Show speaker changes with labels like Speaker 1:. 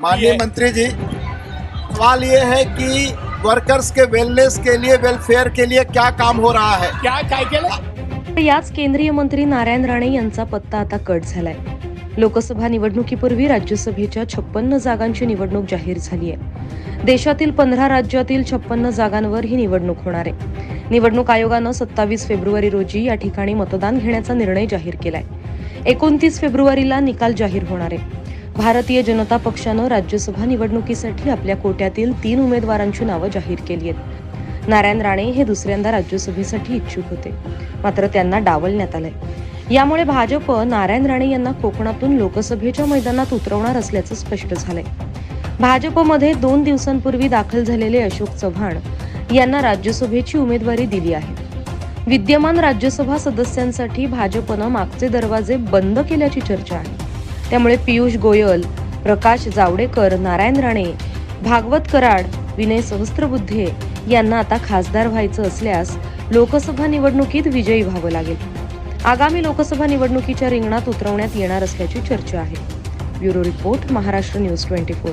Speaker 1: माननीय मंत्री जी सवाल ये है कि वर्कर्स के वेलनेस के लिए वेलफेयर के लिए क्या काम हो रहा है?
Speaker 2: क्या काय केलं?
Speaker 3: याच केंद्रीय मंत्री नारायण राणे यांचा पत्ता आता कट झालाय. लोकसभा निवडणुकीपूर्वी राज्यसभेच्या छप्पन्न जागांची निवडणूक जाहीर झाली आहे देशातील पंधरा राज्यातील छप्पन्न जागांवर ही निवडणूक होणार आहे. निवडणूक आयोगानं सत्तावीस फेब्रुवारी रोजी या ठिकाणी मतदान घेण्याचा निर्णय जाहीर केलाय. एकोणतीस फेब्रुवारीला निकाल जाहीर होणार आहे. भारतीय जनता पक्षानं राज्यसभा निवडणुकीसाठी आपल्या कोट्यातील तीन उमेदवारांची नावं जाहीर केली आहेत. नारायण राणे हे दुसऱ्यांदा राज्यसभेसाठी इच्छुक होते. मात्र त्यांना डावलण्यात आलंय. यामुळे भाजप नारायण राणे यांना कोकणातून लोकसभेच्या मैदानात उतरवणार असल्याचं स्पष्ट झालंय. भाजपमध्ये दोन दिवसांपूर्वी दाखल झालेले अशोक चव्हाण यांना राज्यसभेची उमेदवारी दिली आहे. विद्यमान राज्यसभा सदस्यांसाठी भाजपनं मागचे दरवाजे बंद केल्याची चर्चा आहे. त्यामुळे पियुष गोयल प्रकाश जावडेकर नारायण राणे भागवत कराड विनय सहस्त्रबुद्धे यांना आता खासदार व्हायचं असल्यास लोकसभा निवडणुकीत विजयी व्हावं लागेल. आगामी लोकसभा निवडणुकीच्या रिंगणात उतरवण्यात येणार असल्याची चर्चा आहे. Bureau report Maharashtra news twenty four.